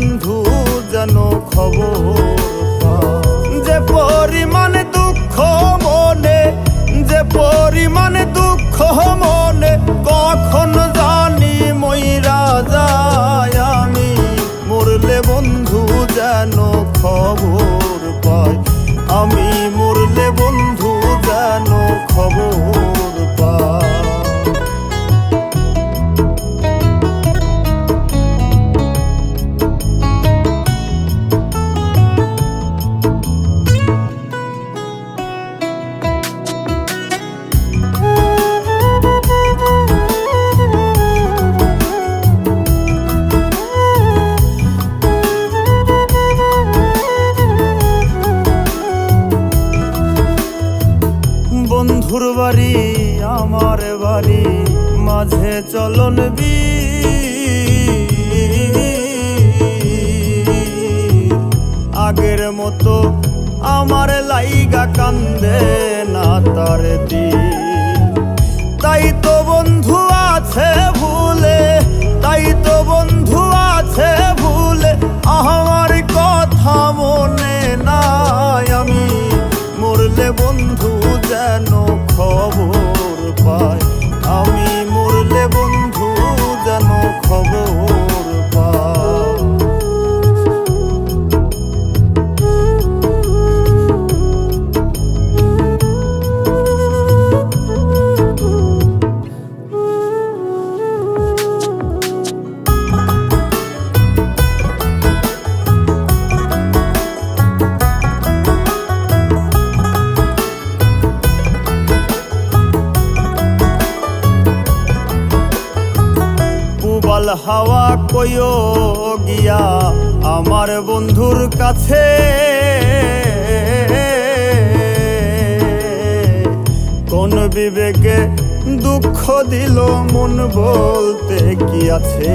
বন্ধু জানো খবর? চলন আগের মতো আমার লাইগা কান্দে না তার দি তাই তো বন্ধু আছে ভুলে, তাই তো বন্ধু আছে ভুলে। পুবাল হাওয়া কইও গিয়া আমার বন্ধুর কাছে। কোন বিবেকে দুঃখ দিল মন বলতে কি আছে?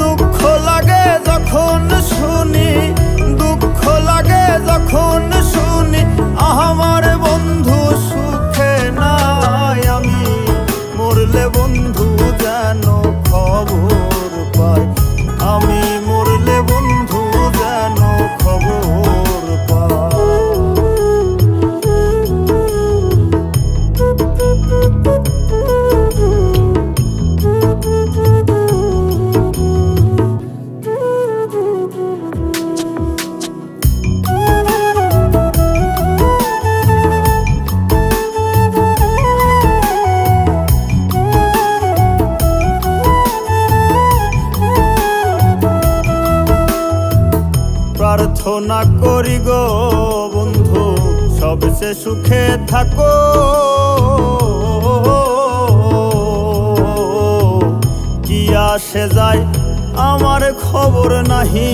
দুঃখ লাগে যখন শুনি, দুঃখ লাগে যখন শুনি। করি গো বন্ধু সবসে সুখে থাকো। কি আসে যায় আমার খবর নাহি